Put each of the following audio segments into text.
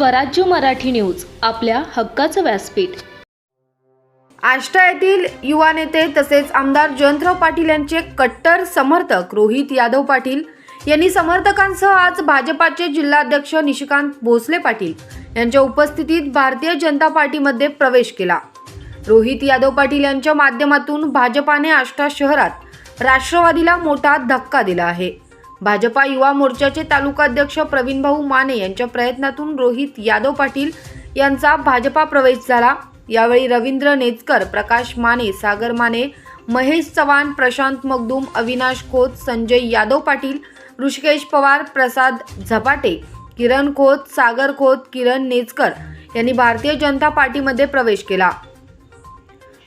स्वराज्य मराठी न्यूज आपल्या हक्काचं व्यासपीठ. आष्टा येथील युवा नेते तसेच आमदार जयंतराव पाटील यांचे कट्टर समर्थक रोहित यादव पाटील यांनी समर्थकांसह आज भाजपाचे जिल्हाध्यक्ष निशिकांत भोसले पाटील यांच्या उपस्थितीत भारतीय जनता पार्टीमध्ये प्रवेश केला. रोहित यादव पाटील यांच्या माध्यमातून भाजपाने आष्टा शहरात राष्ट्रवादीला मोठा धक्का दिला आहे. भाजपा युवा मोर्चाचे तालुकाध्यक्ष प्रवीणभाऊ माने यांच्या प्रयत्नातून रोहित यादव पाटील यांचा भाजपा प्रवेश झाला. यावेळी रवींद्र नेचकर प्रकाश माने सागर माने महेश चव्हाण प्रशांत मगदूम अविनाश खोत संजय यादव पाटील ऋषिकेश पवार प्रसाद झपाटे किरण खोत सागर खोत किरण नेचकर यांनी भारतीय जनता पार्टीमध्ये प्रवेश केला.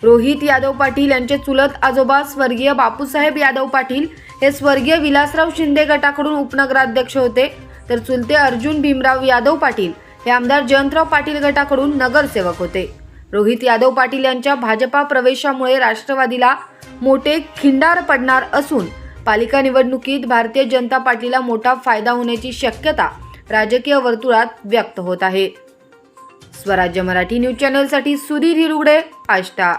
रोहित यादव पाटील यांचे चुलत आजोबा स्वर्गीय बापूसाहेब यादव पाटील हे स्वर्गीय विलासराव शिंदे गटाकडून उपनगराध्यक्ष होते. तर चुलते अर्जुन भीमराव यादव पाटील हे आमदार जयंतराव पाटील गटाकडून नगरसेवक होते. रोहित यादव पाटील यांच्या भाजपा प्रवेशामुळे राष्ट्रवादीला मोठे खिंडार पडणार असून पालिका निवडणुकीत भारतीय जनता पार्टीला मोठा फायदा होण्याची शक्यता राजकीय वर्तुळात व्यक्त होत आहे. स्वराज्य मराठी न्यूज चॅनलसाठी सुधीर हिरुगडे आष्टा.